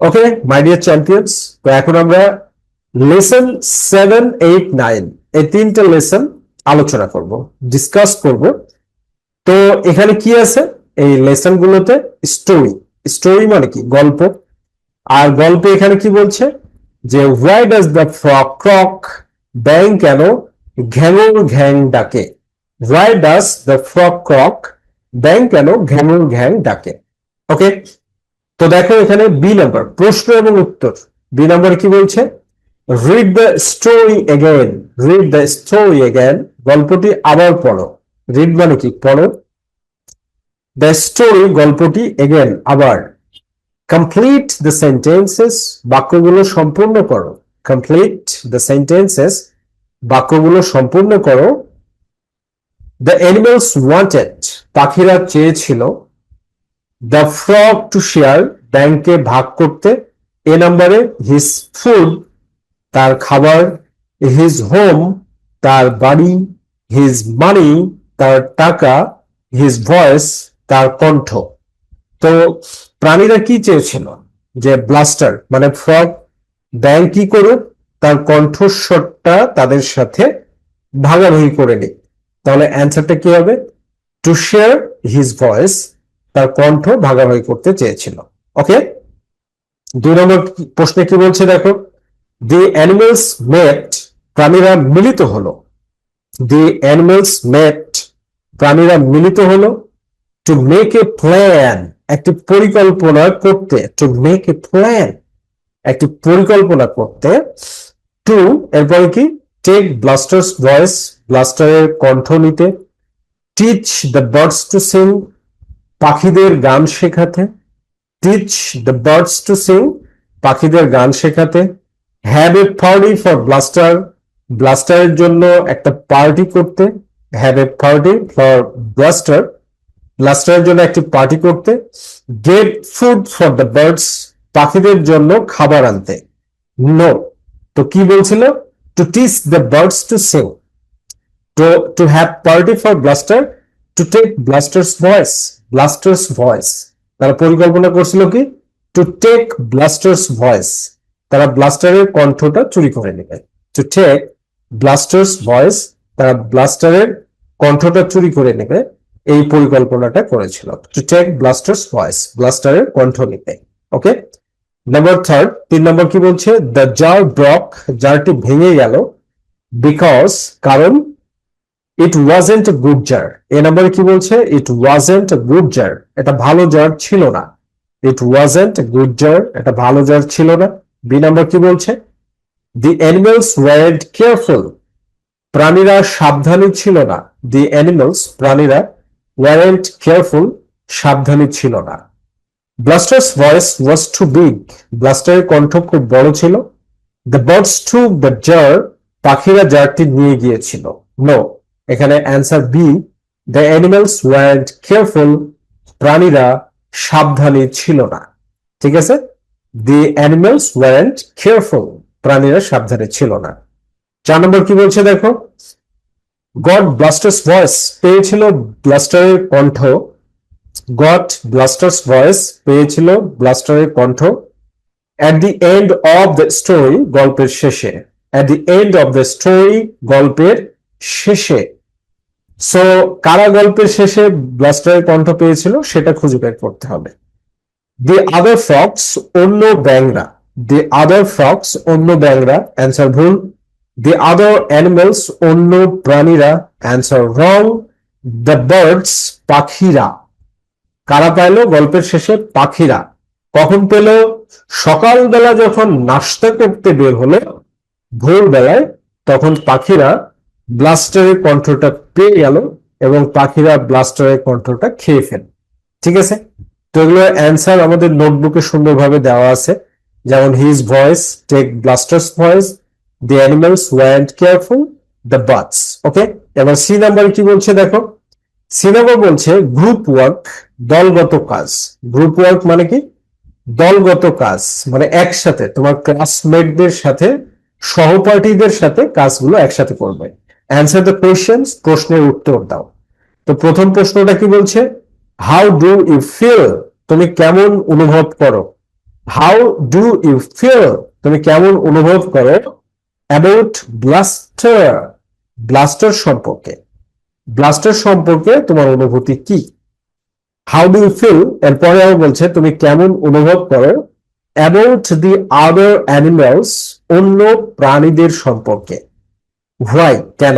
Okay my dear champions তো এখন আমরা লেসন সেভেন এইট নাইন এই তিনটা লেসন আলোচনা করব ডিসকাস করব। তো এখানে কি আছে? এই লেসন গুলোতে স্টোরি স্টোরি মানে কি? গল্প। আর গল্পে এখানে কি বলছে? যে why does the frog croak ব্যাং কেন ঘ্যাঙর ঘ্যাং ডাকে? Why does the frog croak ব্যাং কেন ঘ্যাঙর ঘ্যাং ডাকে? ওকে তো দেখো এখানে বি নাম্বার প্রশ্ন এবং উত্তর। বি নাম্বার কি বলছে? Read the story again read the story again গল্পটি আবার পড়ো। রিড মানে কি? পড়ো। দ্য স্টোরি গল্পটি এগেন আবার। কমপ্লিট দ্য সেন্টেন্সেস বাক্যগুলো সম্পূর্ণ করো। কমপ্লিট দ্য সেন্টেন্সেস বাক্যগুলো সম্পূর্ণ করো। দ্য অ্যানিমালস ওয়ান্টেড পাখিরা চেয়েছিল। দ্য ফ্রগ টু শেয়ার ব্যাংকে ভাগ করতে, এ নাম্বারে হিজ ফুড তার খাবার হিজ হোম তার বাড়ি হিজ মানি তার টাকা হিজ ভয়েস তার কণ্ঠ। তো প্রাণীরা কি চেয়েছিল? যে ব্লাস্টার মানে ফ্রগ ব্যাংক কি করুক, তার কণ্ঠস্বরটা তাদের সাথে ভাগাভাগি করে নিক। তাহলে অ্যান্সারটা কি হবে? টু শেয়ার হিজ ভয়েস তার কণ্ঠ ভাগাভাগি করতে চেয়েছিল। ওকে দুই নম্বর প্রশ্নে কি বলছে দেখো? দি অ্যানিমেলস মেট প্রাণীরা মিলিত হলো। দি অ্যানিমেলস মেট প্রাণীরা মিলিত হলো টু মেক এ প্ল্যান একটি পরিকল্পনা করতে টু মেক এ প্ল্যান একটি পরিকল্পনা করতে টু এরপরে কি? টেক ব্লাস্টার্স ভয়েস ব্লাস্টারের কণ্ঠ নিতে teach the birds to sing পাখিদের গান শেখাতে teach the birds to sing পাখিদের গান শেখাতে have a party for Blaster ব্লাস্টারের জন্য একটা পার্টি করতে have a party for Blaster ব্লাস্টারের জন্য একটি পার্টি করতে get food for the birds পাখিদের জন্য খাবার আনতে। নো তো কি বলছিল? To teach the birds to sing to to have party for blaster, to take blaster's voice. Blaster's voice তারা পরিকল্পনা করছিল কি? টু টেক ব্লাস্টার্স ভয়েস তারা ব্লাস্টারের কণ্ঠটা চুরি করে নেবে। টু টেক ব্লাস্টার্স ভয়েস তারা ব্লাস্টারের কণ্ঠটা চুরি করে নেবে। এই পরিকল্পনাটা করেছিল। টু টেক ব্লাস্টার্স ভয়েস ব্লাস্টারের কণ্ঠ নিতে। ওকে নাম্বার থার্ড তিন নম্বর কি বলছে? দ্য জার ব্রক জারটি ভেঙে গেল। বিকজ কারণ ইট ওয়াজেন্ট গুড জার এ নম্বরে কি বলছে? ইট ওয়াজেন্ট গুড জার এটা ভালো জার ছিল না। ইট ওয়াজেন্ট গুড জার এটা ভালো জার ছিল না। বি নম্বর কি বলছে? দি অ্যানিমালস ওয়ারেন্ট কেয়ারফুল প্রাণীরা সাবধানী ছিল না। দি অ্যানিমালস প্রাণীরা ওয়ারেন্ট কেয়ারফুল সাবধানী ছিল না। Blaster's voice was too big ব্লাস্টারের কণ্ঠ খুব বড় ছিল। The birds to the jar পাখিরা জারটি নিয়ে গিয়েছিল। নো এখানে answer B the animals weren't careful প্রাণীরা সাবধানী ছিল না। ঠিক আছে? দি অ্যানিমালস ওয়ারেন্ট কেয়ারফুল প্রাণীরা সাবধানে ছিল না। চার নম্বর কি বলছে দেখো? গড ব্লাস্টার্স ভয়েস পেয়েছিল ব্লাস্টারের কণ্ঠ। গড ব্লাস্টার্স ভয়েস পেয়েছিল ব্লাস্টারের কণ্ঠ। At the end of the story গল্পের শেষে। At the end of the story গল্পের শেষে। সো কারা গল্পের শেষে ব্লাস্টারের কণ্ঠ পেয়েছিল, সেটা খুঁজে বের করতে হবে। দি আদার ফ্রক্স অন্য ব্যাংরা। দি আদার ফ্রক্স অন্য ব্যাংরা অ্যান্সার ভুল। দি আদার অ্যানিমেলস অন্য প্রাণীরা অ্যান্সার রং দ্য বার্ডস পাখিরা। কারা পাইল গল্পের শেষে? পাখিরা। কখন পেল? সকালবেলা যখন নাস্তা করতে বের হলো, ভোরবেলায় তখন পাখিরা ব্লাস্টারের কণ্ঠটা পেয়ে গেল এবং পাখিরা ব্লাস্টারের কণ্ঠটা খেয়ে ফেল। ঠিক আছে? তো এগুলো অ্যান্সার আমাদের নোটবুকে সুন্দরভাবে দেওয়া আছে। যেমন his voice take Blaster's voice the animals want careful the birds okay এবার সি নাম্বার কি বলছে দেখো? সি নাম্বার বলছে গ্রুপ ওয়ার্ক দলগত কাজ। গ্রুপ ওয়ার্ক মানে কি? দলগত কাজ মানে একসাথে তোমার ক্লাসমেটদের সাথে, সহপাঠীদের সাথে কাজগুলো একসাথে করবে। অ্যান্সার দ্য কোয়েশ্চেন্স প্রশ্নের উত্তর দাও। তো প্রথম প্রশ্নটা কি বলছে? হাউ ডু ইউ ফিল তুমি কেমন অনুভব করো? হাউ ডু ইউ ফিল তুমি কেমন অনুভব করো? অ্যাবাউট ব্লাস্টার ব্লাস্টার সম্পর্কে। ব্লাস্টার সম্পর্কে তোমার অনুভূতি কি? হাউ ডু ইউ ফিল এরপরে আবার বলছে, তুমি কেমন অনুভব করো? অ্যাবাউট দি আদার অ্যানিমালস অন্য প্রাণীদের সম্পর্কে। হোয়াই কেন?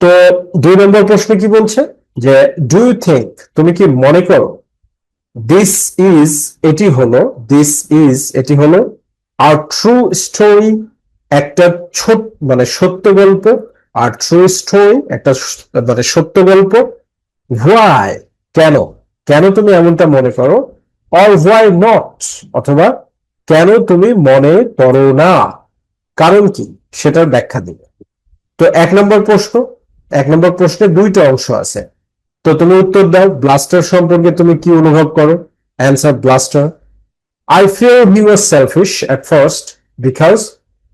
তো দুই নম্বর প্রশ্ন কি বলছে? যে ডু ইউ থিঙ্ক তুমি কি মনে করো? দিস ইজ এটি হলো দিস ইজ এটি হলো আর ট্রু স্টোরি একটা ছোট মানে সত্য গল্প। আর ট্রু স্টোরি একটা মানে সত্য গল্প। হোয়াই কেন? কেন তুমি এমনটা মনে করো? অর হোয়াই নট অথবা, কেন তুমি মনে করো না? কারণ কি? সেটার ব্যাখ্যা দিবে। তো এক নম্বর প্রশ্ন, এক নম্বর প্রশ্নে দুইটা অংশ আছে। তো তুমি উত্তর দাও ব্লাস্টার সম্পর্কে তুমি কি অনুভব করো? Answer Blaster I fear he was selfish at first because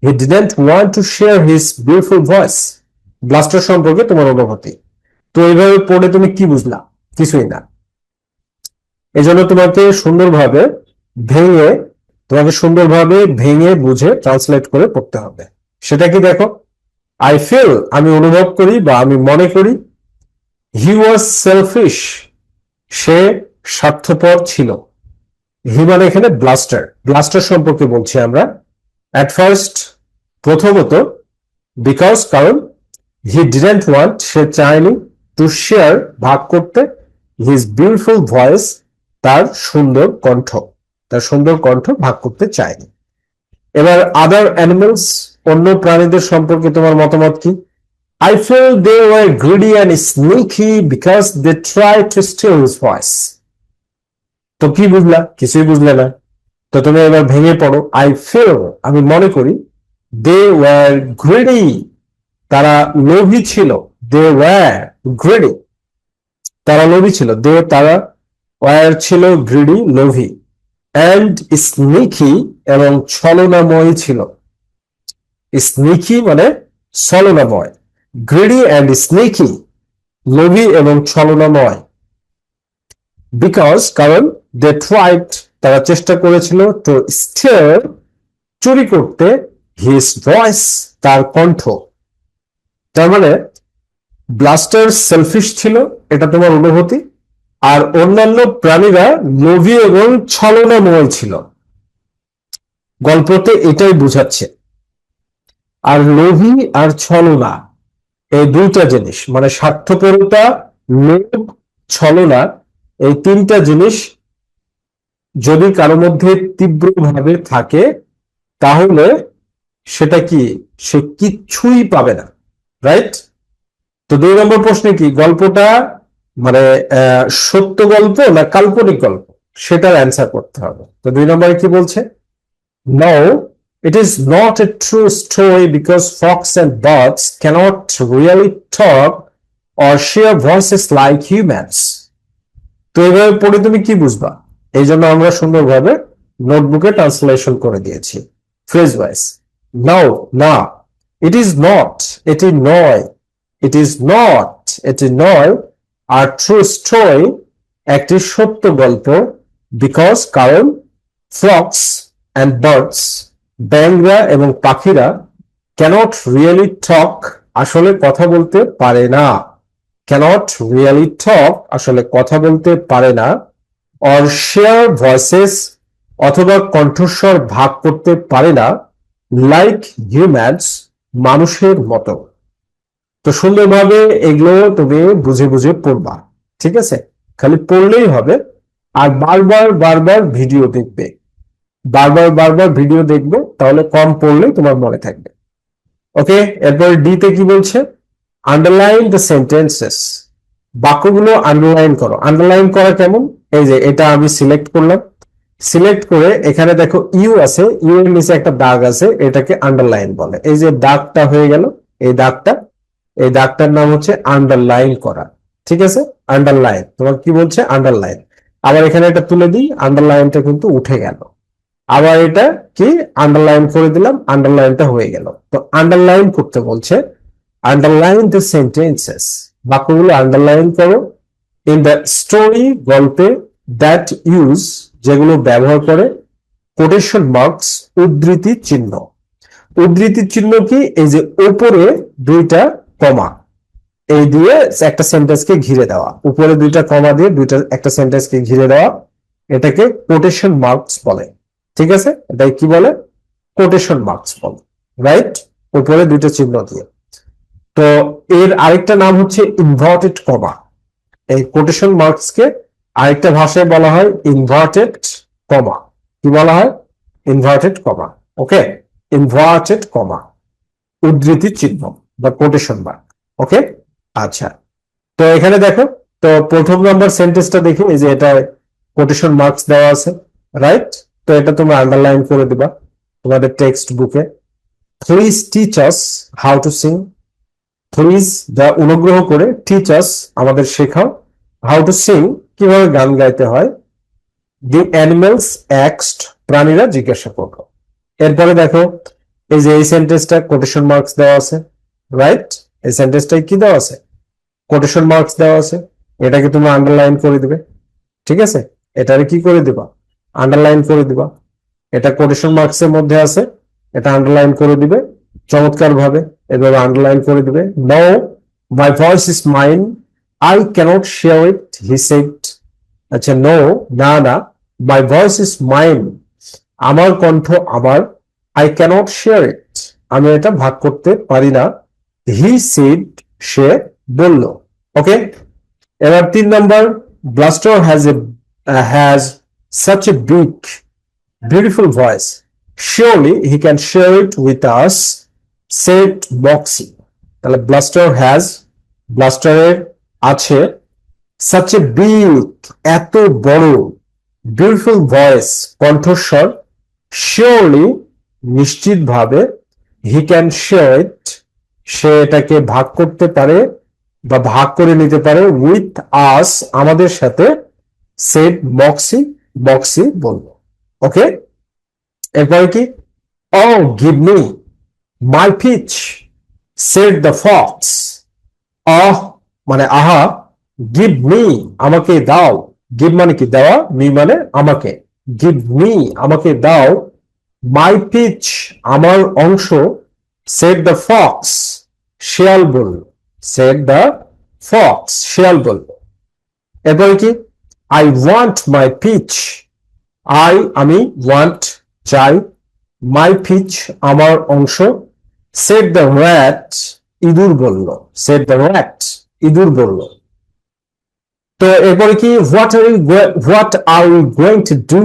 he didn't want to share his beautiful voice Blaster সম্পর্কে তোমার অনুভূতি। তো এইভাবে পড়ে তুমি কি বুঝলা? কিছুই না। এজন্য তোমাকে সুন্দরভাবে ভেঙে তোমাকে সুন্দরভাবে ভেঙে, বুঝে ট্রান্সলেট করে পড়তে হবে। সেটা কি দেখো? আই ফিল আমি অনুভব করি বা আমি মনে করি হি ওয়াজ সেলফিশ সে স্বার্থপর ছিল। হি মানে এখানে ব্লাস্টার ব্লাস্টার সম্পর্কে বলছি আমরা। অ্যাট ফার্স্ট প্রথমত বিকজ কারণ হি ডিডেন্ট ওয়ান্ট সে চায়নি টু শেয়ার ভাগ করতে হিজ বিউটিফুল ভয়েস তার সুন্দর কণ্ঠ। তার সুন্দর কণ্ঠ ভাগ করতে চায়নি। এবার আদার অ্যানিমালস অন্য প্রাণীদের সম্পর্কে তোমার মতামত কি? I feel they were greedy and sneaky because they tried to steal his voice তো কি বুঝলা? কিছুই বুঝলে না। তো তুমি এবার ভেঙে পড়ো। আই ফিল আমি মনে করি দে ওয়ার গ্রেডি তারা লোভী ছিল। দে ওয়ার গ্রেডি তারা লোভী ছিল। দে তারা ওয়ার ছিল গ্রিডি লোভী। অ্যান্ড স্নিকি এবং ছলনাময় ছিল। স্নিকি মানে ছলনাময়। গ্রিডি অ্যান্ড স্নেকি লোভী এবং ছলনাময়। বিকজ কারণ দে ট্রাইড তারা চেষ্টা করেছিল টু স্টিয়ার চুরি করতে হিজ ভয়েস তার কণ্ঠ। তার মানে ব্লাস্টার সেলফিশ ছিল, এটা তোমার অনুভূতি? আর অন্যান্য প্রাণীরা লোভী এবং ছলনাময় ছিল। গল্পতে এটাই বুঝাচ্ছে। আর লোভী আর ছলনা, এই দুইটা জিনিস মানে স্বার্থপরতা, লোভ, ছলনা, এই তিনটা জিনিস যদি কারও মধ্যে তীব্রভাবে থাকে, তাহলে সেটা কি? সে কিচ্ছুই পাবে না রাইট তো দুই নম্বর প্রশ্নে কি? গল্পটা মানে সত্য গল্প না কাল্পনিক গল্প? সেটার অ্যান্সার করতে হবে। তো দুই নম্বরে কি বলছে? No, it is not a true story because fox and birds cannot really talk or share voices like humans. তো এভাবে পড়ে তুমি কি বুঝবা? এই জন্য আমরা সুন্দরভাবে নোটবুকে ট্রান্সলেশন করে দিয়েছি। ফ্রেজ ওয়াইজ নাও না ইট ইজ নট এটি নয় ইট ইজ নট এটি নয় আর ট্রু স্টোরি একটি সত্য গল্প বিকজ কারণ ফ্রক্স অ্যান্ড বার্ডস ব্যাংরা এবং পাখিরা ক্যানট রিয়েলি টক আসলে কথা বলতে পারে না। ক্যানট রিয়েলি টক আসলে কথা বলতে পারে না। অর শেয়ার ভয়েসেস অথবা কণ্ঠস্বর ভাগ করতে পারে না। লাইক হিউম্যানস মানুষের মতো। তো সুন্দরভাবে এগুলো তুমি বুঝে বুঝে পড়বা, ঠিক আছে? খালি পড়লেই হবে। আর বারবার বারবার ভিডিও দেখবে। বারবার বারবার ভিডিও দেখবে, তাহলে কম পড়লেই তোমার মনে থাকবে। ওকে? এরপর ডি তে কি বলছে? আন্ডারলাইন দ্য সেন্টেন্সেস বাক্যগুলো আন্ডারলাইন করো। আন্ডারলাইন করা কেমন? এই যে, এটা আমি সিলেক্ট করলাম। সিলেক্ট করে এখানে দেখো ইউ আছে। ইউ এর নিচে একটা দাগ আছে, এটাকে আন্ডারলাইন বলে। এই যে দাগটা হয়ে গেল, এই দাগটা এই দাগটার নাম হচ্ছে আন্ডারলাইন করা। ঠিক আছে? আন্ডারলাইন তোমার কি বলছে? আন্ডারলাইন আবার এখানে এটা তুলে দিই আন্ডারলাইনটা কিন্তু উঠে গেল। আবার এটা কি? আন্ডারলাইন করে দিলাম আন্ডারলাইনটা হয়ে গেল। তো আন্ডারলাইন করতে বলছে আন্ডারলাইন দ্য সেন্টেন্সেস বাক্যগুলো আন্ডারলাইন করো। ইন দ্য স্টোরি গল্পে দ্যাট ইউজ যেগুলো ব্যবহার করে কোটেশন মার্কস উদ্ধৃতি চিহ্ন। উদ্ধৃতি চিহ্ন কি? এই যে উপরে দুইটা কমা এই দিয়ে একটা সেন্টেন্সকে ঘিরে দেওয়া। উপরে দুইটা কমা দিয়ে দুইটা, একটা সেন্টেন্সকে ঘিরে দেওয়া। এটাকে কোটেশন মার্কস বলে। ঠিক আছে? এটাই কি বলে? কোটেশন মার্কস বলে। রাইট উপরে দুইটা চিহ্ন দিয়ে। তো এর আরেকটা নাম হচ্ছে ইনভার্টেড কমা এই কোটেশন মার্কসকে আরেকটা ভাষায় বলা হয় ইনভার্টেড কমা কি বলা হয়? ইনভার্টেড কমা ওকে ইনভার্টেড কমা উদ্ধৃতি চিহ্ন। বা কোটেশন মার্ক ওকে আচ্ছা তো এখানে দেখো, তো প্রথম নাম্বার সেন্টেন্সটা দেখি, এই যে এটা কোটেশন মার্কস দেওয়া আছে রাইট তো এটা তুমি আন্ডারলাইন করে দিবা তোমাদের টেক্সট বুকে please teach us how to sing please দা অনুগ্রহ করে টিচ আস আমাদের শেখাও হাউ টু সিং কীভাবে গান গাইতে হয়। দি অ্যানিমেলস অ্যাক্সড প্রাণীরা জিজ্ঞাসা করল। এরপরে দেখো, এই যে এই সেন্টেন্সটা কোটেশন মার্কস দেওয়া আছে। রাইট এই সেন্টেন্সটাই কি দেওয়া আছে? কোটেশন মার্কস দেওয়া আছে। এটাকে তুমি আন্ডারলাইন করে দিবে। ঠিক আছে? এটারে কি করে দিবা? আন্ডারলাইন করে দিবা। এটা কোটেশন মার্কস এর মধ্যে আছে। এটা আন্ডারলাইন করে দিবে। চমৎকার ভাবে এভাবে আন্ডারলাইন করে দিবে। No my voice is mine I cannot share it he said আচ্ছা নো না না মাই ভয়েস ইজ মাইন আমার কণ্ঠ আমার। আই ক্যানট শেয়ার ইট আমি এটা ভাগ করতে পারি না। হি সেড সে বলল। ওকে এবার তিন নম্বর Blaster has a has such a big beautiful voice surely he can share it with us said Boxy তাহলে ব্লাস্টার হ্যাজ ব্লাস্টারের আছে such a big, এত বড় বিউটিফুল ভয়েস কণ্ঠস্বর। শিওরলি নিশ্চিতভাবে হি ক্যান শেয়ার ইট সে এটাকে ভাগ করতে পারে বা ভাগ করে নিতে পারে উইথ আস আমাদের সাথে সেট বক্সি বক্সি বলব। ওকে এরপরে কি? ও give me my peach said the fox ah মানে আহা গিভ মি আমাকে দাও। গিভ মানে কি? দেওয়া মি মানে আমাকে। গিভ মি আমাকে দাও। মাই পিচ আমার অংশ সেট দ্য ফক্স শেয়াল বলল। সেট দ্য ফক্স শেয়াল বলল। এরপরে কি? I want my peach I আমি ওয়ান্ট চাই। মাই পিচ আমার অংশ। সেট দ্য র্যাট ইঁদুর বলল। সেট দ্য র্যাট ইঁদুর বলল। তো এরপরে কি? What are you what are you going to do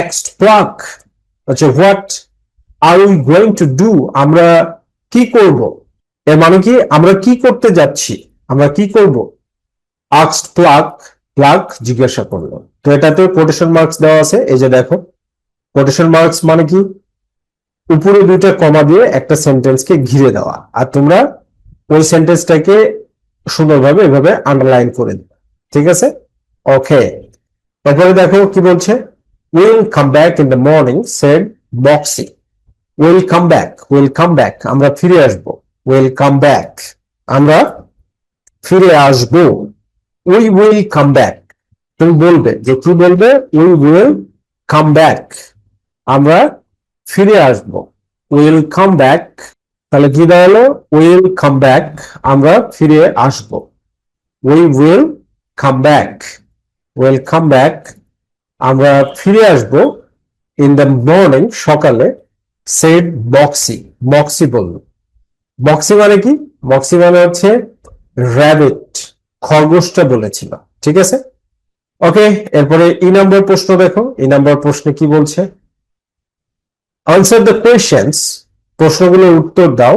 এক্সট pluck আচ্ছা what are you going to do আমরা কি করব? এর মানে কি? আমরা কি করতে যাচ্ছি? আমরা কি করব? আক্সড প্লাক প্লাক জিজ্ঞাসা করল। তো এটাতে কোটেশন মার্কস দেওয়া আছে। এই যে দেখো কোটেশন মার্কস মানে কি? উপরে দুইটা কমা দিয়ে একটা সেন্টেন্সকে ঘিরে দেওয়া। আর তোমরা ওই সেন্টেন্সটাকে সুন্দরভাবে এভাবে আন্ডারলাইন করে দেবে। ঠিক আছে? ওকে তারপরে দেখো কি বলছে? Will come back in the morning said Boxy will come back will come back আমরা ফিরে আসব। উইল কাম ব্যাক আমরা ফিরে আসব। উই উইল কাম ব্যাক তুমি বলবে যে কি বলবে? উই উইল কাম ব্যাক আমরা ফিরে আসব। উইল কাম ব্যাক তাহলে কি দাঁড়াল? উইল কাম ব্যাক আমরা ফিরে আসব। We will come back will come back আমরা ফিরে আসব ইন দ্য মর্নিং সকালে। সেড বক্সি বক্সি বলল। বক্সি মানে কি? বক্সি মানে হচ্ছে র্যাবিট খরগোশটা বলেছিল। ঠিক আছে? ওকে এরপরে ই নাম্বার প্রশ্ন দেখো। ই নাম্বার প্রশ্নে কি বলছে? আনসার দ্য কোয়েশ্চেন্স প্রশ্নগুলোর উত্তর দাও,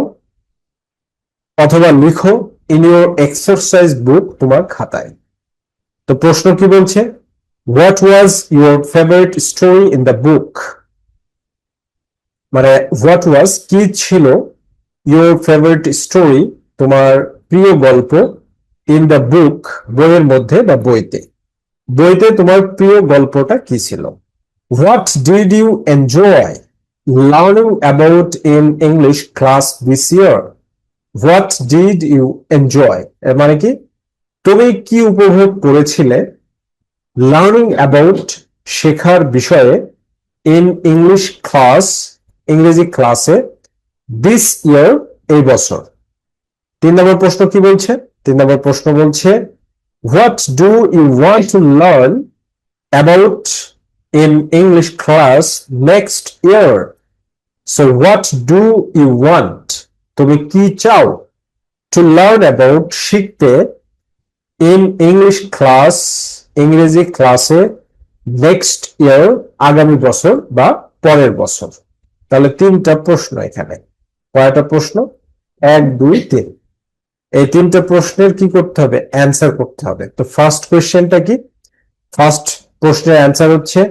অথবা লিখো ইন ইউর এক্সারসাইজ বুক তোমার খাতায়। তো প্রশ্ন কি বলছে? What was your favourite story in the book মানে হোয়াট ওয়াজ কি ছিল ইউর ফেভারিট স্টোরি তোমার প্রিয় গল্প ইন দ্য বুক বইয়ের মধ্যে বা বইতে? বইতে তোমার প্রিয় গল্পটা কি ছিল? What did you enjoy learning about in English class this year what did you enjoy মানে কি? তুমি কি উপভোগ করেছিলে লার্নিং অ্যাবাউট শেখার বিষয়ে ইন ইংলিশ ক্লাস ইংরেজি ক্লাসে দিস ইয়ার এই বছর। তিন নম্বর প্রশ্ন কি বলছে? তিন নম্বর প্রশ্ন বলছে what do you want to learn about in English class next year so what do you want তুমি কি চাও টু লার্ন অ্যাবাউট শিখতে ইন ইংলিশ ক্লাস ইংরেজি ক্লাসে নেক্সট ইয়ার আগামী বছর বা পরের বছর? তাহলে তিনটা প্রশ্ন এখানে। কয়টা প্রশ্ন? এক দুই তিন। এই তিনটা প্রশ্নের কি করতে হবে? অ্যান্সার করতে হবে। তো ফার্স্ট কোয়েশ্চেনটা কি? ফার্স্ট প্রশ্নের অ্যান্সার হচ্ছে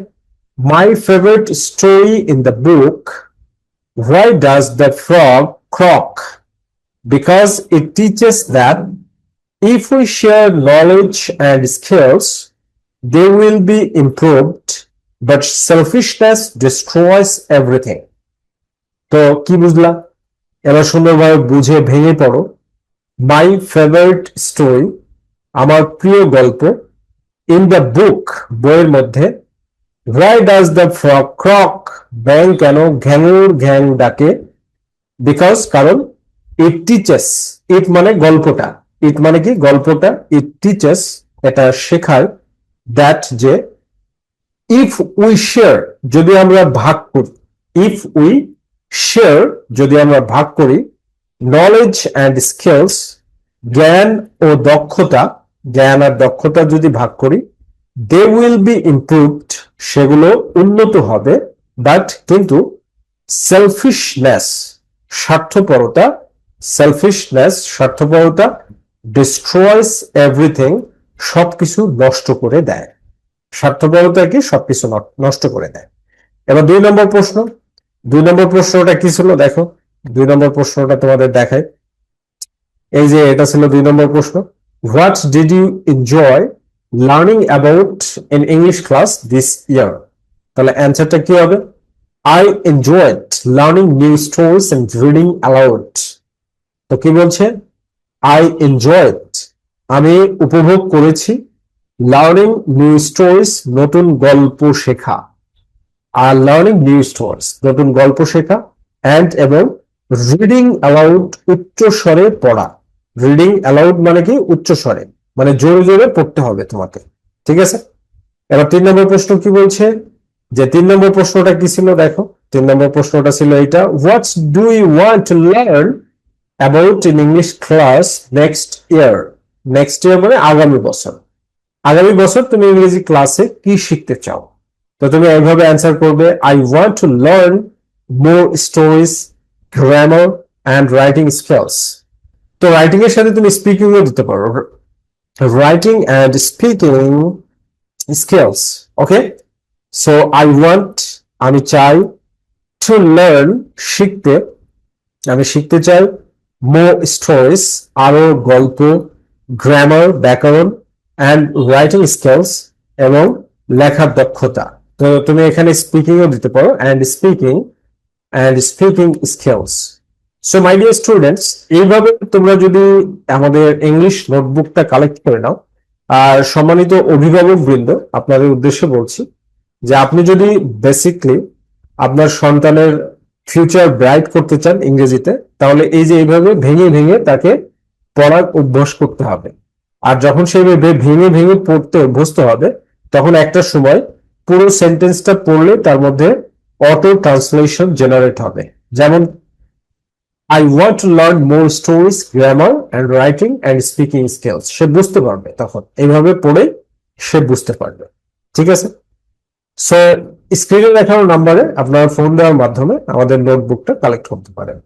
my favourite story in the book why does the frog croak because it teaches that if we share knowledge and skills, they will be improved, but selfishness destroys everything. তো কি বুঝলা? এবার সুন্দরভাবে বুঝে ভেঙে পড়ো। মাই ফেভারিট স্টোরি আমার প্রিয় গল্প ইন দ্য বুক বইয়ের মধ্যে why does the croak bang কেন ঘ্যাঙুর ঘ্যাং ডাকে? বিকজ কারণ ইট টিচেস ইট মানে গল্পটা। ইট মানে কি? গল্পটা ইট টিচেস এটা শেখায় দ্যাট যে ইফ উই শেয়ার যদি আমরা ভাগ করি ইফ উই শেয়ার যদি আমরা ভাগ করি নলেজ অ্যান্ড স্কিলস জ্ঞান ও দক্ষতা, জ্ঞান আর দক্ষতা যদি ভাগ করি দে উইল বি ইমপ্রুভড সেগুলো উন্নত হবে বাট কিন্তু সেলফিশনেস স্বার্থপরতা সেলফিশনেস স্বার্থপরতা ডিস্ট্রয়েস এভরিথিং সবকিছু নষ্ট করে দেয়। স্বার্থপরতা কি সবকিছু নষ্ট করে দেয়। এবার দুই নম্বর প্রশ্ন। দুই নম্বর প্রশ্নটা কি ছিল? দেখো, দুই নম্বর প্রশ্নটা তোমাদের দেখায় এই যে এটা ছিল দুই নম্বর প্রশ্ন। What did you enjoy learning about in English class this year তাহলে অ্যান্সারটা কি হবে? I enjoyed learning new stories and reading aloud তো কি বলছে? আই এনজয়েড আমি উপভোগ করেছি লার্নিং নিউ স্টোরিজ নতুন গল্প শেখা। আর লার্নিং নিউ স্টোরিজ নতুন গল্প শেখা অ্যান্ড এবং রিডিং অ্যালাউড উচ্চ স্বরে পড়া। রিডিং অ্যালাউড মানে কি? উচ্চ স্বরে। মানে জোরে জোরে পড়তে হবে তোমাকে। ঠিক আছে? এবার তিন নম্বর প্রশ্ন কি বলছে? যে তিন নম্বর প্রশ্নটা কি ছিল? দেখো। তিন নম্বর প্রশ্নটা ছিল এটা what's do you want to learn about in English class next year next year মানে আগামী বছর। আগামী বছর তুমি ইংরেজি ক্লাসে কি শিখতে চাও? তো তুমি এইভাবে অ্যান্সার করবে I want to learn more stories grammar and writing skills তো রাইটিং এর সাথে তুমি স্পিকিং ও দিতে পারো। Writing and speaking skills okay so I want আমি চাই টু লার্ন শিখতে, আমি শিখতে চাই মো স্টোরিজ আরও গল্প গ্রামার ব্যাকরণ অ্যান্ড রাইটিং স্কিলস এবং লেখার দক্ষতা। তো তুমি এখানে স্পিকিংও দিতে পারো and speaking and speaking skills so my dear students এইভাবে তোমরা যদি আমাদের ইংলিশ নোটবুকটা কালেক্ট করে নাও, আর সম্মানিত অভিভাবক বৃন্দ, আপনাদের উদ্দেশ্যে বলছি যে আপনি যদি বেসিকলি আপনার সন্তানের ফিউচার ব্রাইট করতে চান ইংরেজিতে, তাহলে এই যে এইভাবে ভেঙে ভেঙে তাকে পড়ার অভ্যাস করতে হবে। আর যখন সেইভাবে ভেঙে ভেঙে পড়তে অভ্যস্ত হবে, তখন একটা সময় পুরো সেন্টেন্সটা পড়লে তার মধ্যে অটো ট্রান্সলেশন জেনারেট হবে। যেমন I want to learn more stories grammar and writing and speaking skills সে বুঝতে পারবে তখন। এইভাবে পড়ে সে বুঝতে পারবে। ঠিক আছে? সো স্ক্রিনে দেখানো নাম্বারে আপনারা ফোন দেওয়ার মাধ্যমে আমাদের নোটবুকটা কালেক্ট করতে পারেন।